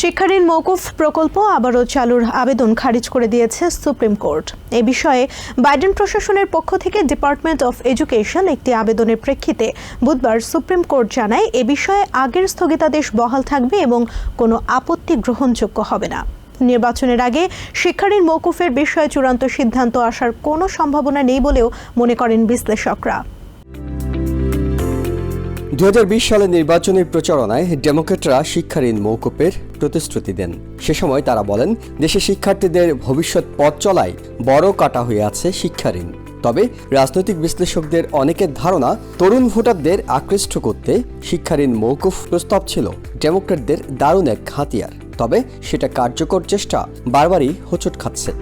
শিক্ষাঋণ মৌকুফ প্রকল্প আবারও চালুর আবেদন খারিজ করে দিয়েছে সুপ্রিম কোর্ট। এ বিষয়ে বাইডেন প্রশাসনের পক্ষ থেকে ডিপার্টমেন্ট অফ এডুকেশন একটি আবেদনের প্রেক্ষিতে বুধবার সুপ্রিম কোর্ট জানায়, এ বিষয়ে আগের স্থগিতাদেশ বহাল থাকবে এবং কোনো আপত্তি গ্রহণযোগ্য হবে না। নির্বাচনের আগে শিক্ষাঋণ মৌকুফের বিষয়ে চূড়ান্ত সিদ্ধান্ত আসার কোনো সম্ভাবনা নেই বলেও মনে করেন বিশ্লেষকরা। দু সালে নির্বাচনের প্রচারণায় ডেমোক্রেটরা শিক্ষা ঋণ মৌকুপের প্রতিশ্রুতি দেন। সে সময় তারা বলেন দেশে শিক্ষার্থীদের ভবিষ্যৎ পথ চলায় বড় কাটা হয়ে আছে শিক্ষা ঋণ। তবে রাজনৈতিক বিশ্লেষকদের অনেকের ধারণা, তরুণ ভোটারদের আকৃষ্ট করতে শিক্ষা ঋণ মৌকুফ প্রস্তাব ছিল। ডেমোক্রেটদের দারুণ এক হাতিয়ার। তবে সেটা কার্যকর চেষ্টা বারবারই হোঁচট খাচ্ছে।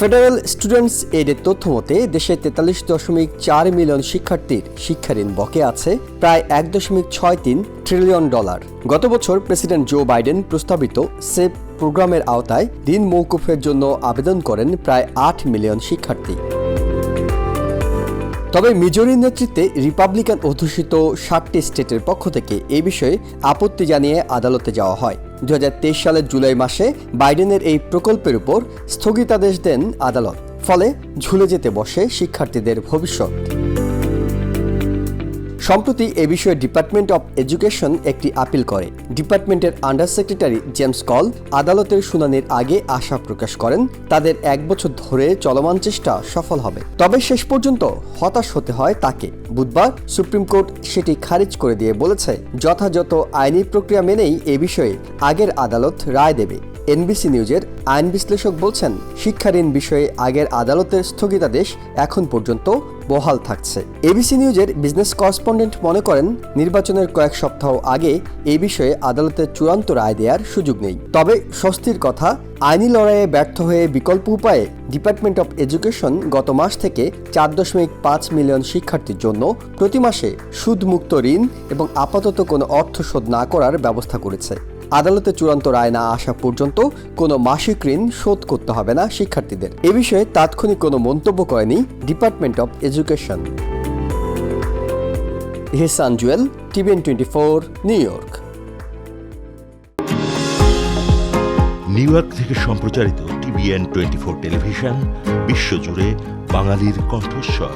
ফেডারেল স্টুডেন্টস এডের তথ্য মতে, দেশে তেতাল্লিশ দশমিক চার মিলিয়ন শিক্ষার্থীর শিক্ষাঋণ বকে আছে, প্রায় এক দশমিক ছয় তিন ট্রিলিয়ন ডলার। গত বছর প্রেসিডেন্ট জো বাইডেন প্রস্তাবিত সেভ প্রোগ্রামের আওতায় দিন মৌকুফের জন্য আবেদন করেন প্রায় আট মিলিয়ন শিক্ষার্থী। তবে মিজোরির নেতৃত্বে রিপাবলিকান অধ্যুষিত সাতটি স্টেটের পক্ষ থেকে এ বিষয়ে আপত্তি জানিয়ে আদালতে যাওয়া হয়। দু হাজার তেইশ সালের জুলাই মাসে বাইডেনের এই প্রকল্পের উপর স্থগিতাদেশ দেন আদালত, ফলে ঝুলে যেতে বসে শিক্ষার্থীদের ভবিষ্যৎ। সম্প্রতি এ বিষয়ে ডিপার্টমেন্ট অব এডুকেশন একটি আপিল করে। ডিপার্টমেন্টের আন্ডার সেক্রেটারি জেমস কল আদালতের শুনানির আগে আশা প্রকাশ করেন, তাদের এক বছর ধরে চলমান চেষ্টা সফল হবে। তবে শেষ পর্যন্ত হতাশ হতে হয় তাকে। বুধবার সুপ্রিম কোর্ট সেটি খারিজ করে দিয়ে বলেছে, যথাযথ আইনি প্রক্রিয়া মেনেই এ বিষয়ে আগের আদালত রায় দেবে। এনবিসি নিউজের আইন বিশ্লেষক বলছেন, শিক্ষা ঋণ বিষয়ে আগের আদালতের স্থগিতাদেশ এখন পর্যন্ত বহাল থাকছে। এবিসি নিউজের বিজনেস করেসপন্ডেন্ট মনে করেন, নির্বাচনের কয়েক সপ্তাহ আগে এ বিষয়ে আদালতের চূড়ান্ত রায় দেওয়ার সুযোগ নেই। তবে স্বস্তির কথা, আইনি লড়াইয়ে ব্যর্থ হয়ে বিকল্প উপায়ে ডিপার্টমেন্ট অফ এডুকেশন গত মাস থেকে চার দশমিক পাঁচ মিলিয়ন শিক্ষার্থীর জন্য প্রতি মাসে সুদমুক্ত ঋণ এবং আপাতত কোনো অর্থ শোধ না করার ব্যবস্থা করেছে। আদালতে চূড়ান্ত রায় না আসা পর্যন্ত কোনো মাসিক ঋণ শোধ করতে হবে না শিক্ষার্থীদের। এ বিষয়ে তাৎক্ষণিক কোনো মন্তব্য করেনি department of education Hesan Jewel, TVN twenty four, New York. New York থেকে সম্প্রচারিত টিভিএন টোয়েন্টি ফোর টেলিভিশন, বিশ্বজুড়ে বাঙালির কণ্ঠস্বর।